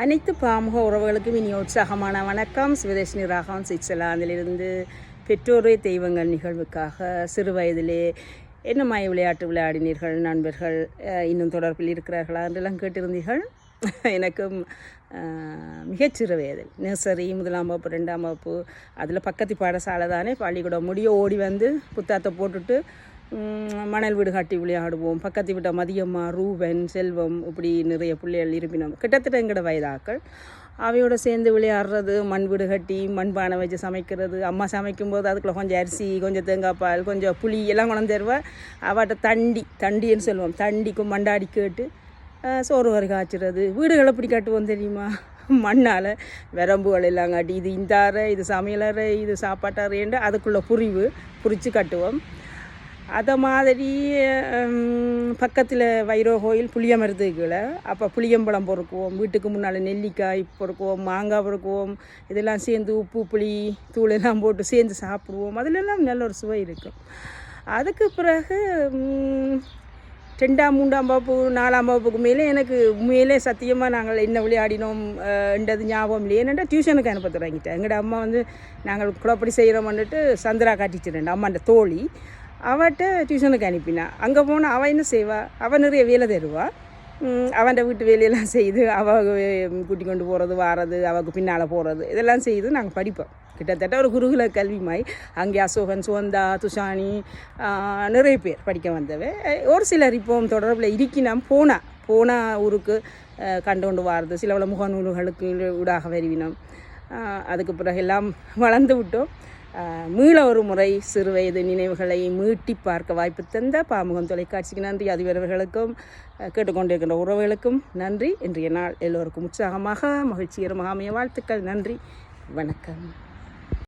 அனைத்து பாமுக உறவுகளுக்கும் இனி உற்சாகமான வணக்கம். சிவதேஷினி ராகவன் சுவிட்சர்லாந்திலிருந்து பெற்றோரே தெய்வங்கள் நிகழ்வுக்காக சிறு வயதிலே என்ன மாய விளையாட்டு விளையாடினீர்கள்? நண்பர்கள் இன்னும் தொடர்பில் இருக்கிறார்களா என்றெல்லாம் கேட்டிருந்தீர்கள். எனக்கும் மிகச்சிறு வயதில். நர்சரி முதலாம் வகுப்பு ரெண்டாம் வகுப்பு அதில் பக்கத்து பாடசாலை தானே பள்ளிக்கூடம் முடிய ஓடி வந்து புத்தாத்தை போட்டுட்டு மணல் வீடு கட்டி விளையாடுவோம். பக்கத்து வீட்டை மதியம்மா ரூபன் செல்வம் இப்படி நிறைய பிள்ளைகள் இருப்பினோம். கிட்டத்தட்ட எங்களோட வயதாக்கள். அவையோட சேர்ந்து விளையாடுறது மண் வீடு கட்டி மண்பானை வச்சு சமைக்கிறது. அம்மா சமைக்கும்போது அதுக்குள்ளே கொஞ்சம் அரிசி கொஞ்சம் தேங்காய் பால் கொஞ்சம் புளி எல்லாம் கொண்டு தருவேன் அவட்ட தண்டி தண்டின்னு சொல்லுவோம். தண்டிக்கும் மண்டாடி கேட்டு சோறு வரை காய்ச்சிறது. வீடுகளை எப்படி கட்டுவோம் தெரியுமா? மண்ணால் விரம்புகள் எல்லாம் காட்டி இது இந்த அறை இது சமையலறை இது சாப்பாட்டறைன்னு அதுக்குள்ளே புரிவு புரித்து கட்டுவோம். அதை மாதிரி பக்கத்தில் வைரோ கோயில் புளிய மருத்துக்குள்ள அப்போ புளியம்பழம் பொறுக்குவோம். வீட்டுக்கு முன்னால் நெல்லிக்காய் பொறுக்குவோம் மாங்காய் பொறுக்குவோம். இதெல்லாம் சேர்ந்து உப்பு புளி தூள் எல்லாம் போட்டு சேர்ந்து சாப்பிடுவோம். அதிலெல்லாம் நல்ல ஒரு சுவை இருக்கும் அதுக்கு பிறகு ரெண்டாம் மூன்றாம் வகுப்பு நாலாம் வகுப்புக்கு மேலே எனக்கு உண்மையிலே சத்தியமாக நாங்கள் என்ன விளையாடினோம் என்றது ஞாபகம் இல்லையே. என்னென்னா டியூஷனுக்கு அனுப்ப தொடங்கிட்டேன். எங்களோட அம்மா வந்து நாங்கள் குழப்படி செய்கிறோம்னுட்டு சந்திரா காட்டிச்சிருந்தேன் அம்மாண்ட தோழி. அவட்ட டியூஷனுக்கு அனுப்பினா அங்கே போனால் அவள் என்ன செய்வா அவள் நிறைய வேலை தருவா அவன் வீட்டு வேலையெல்லாம் செய்து அவள் கூட்டி கொண்டு போகிறது வாரது அவளுக்கு பின்னால் போகிறது இதெல்லாம் செய்து நாங்கள் படிப்போம் கிட்டத்தட்ட ஒரு குருகுல கல்விமாய் அங்கே அசோகன் சுவந்தா துஷானி நிறைய பேர் படிக்க வந்தவன் ஒரு சிலர் இப்போ தொடர்பில் இருக்கினோம் போனா போனால் ஊருக்கு கண்டு கொண்டு வாரது சில முகநூல்களுக்கு ஊடாக வருவினோம் அதுக்கு பிறகு எல்லாம் வளர்ந்து விட்டோம் மீள ஒரு முறை சிறு வயது நினைவுகளை மீட்டி பார்க்க வாய்ப்பு தந்த பாமுகம் தொலைக்காட்சிக்கு நன்றி. அதிபர்களுக்கும் கேட்டுக்கொண்டிருக்கின்ற உறவுகளுக்கும் நன்றி. இன்றைய நாள் எல்லோருக்கும் உற்சாகமாக மகிழ்ச்சிகரமாக அமைய வாழ்த்துக்கள். நன்றி. வணக்கம்.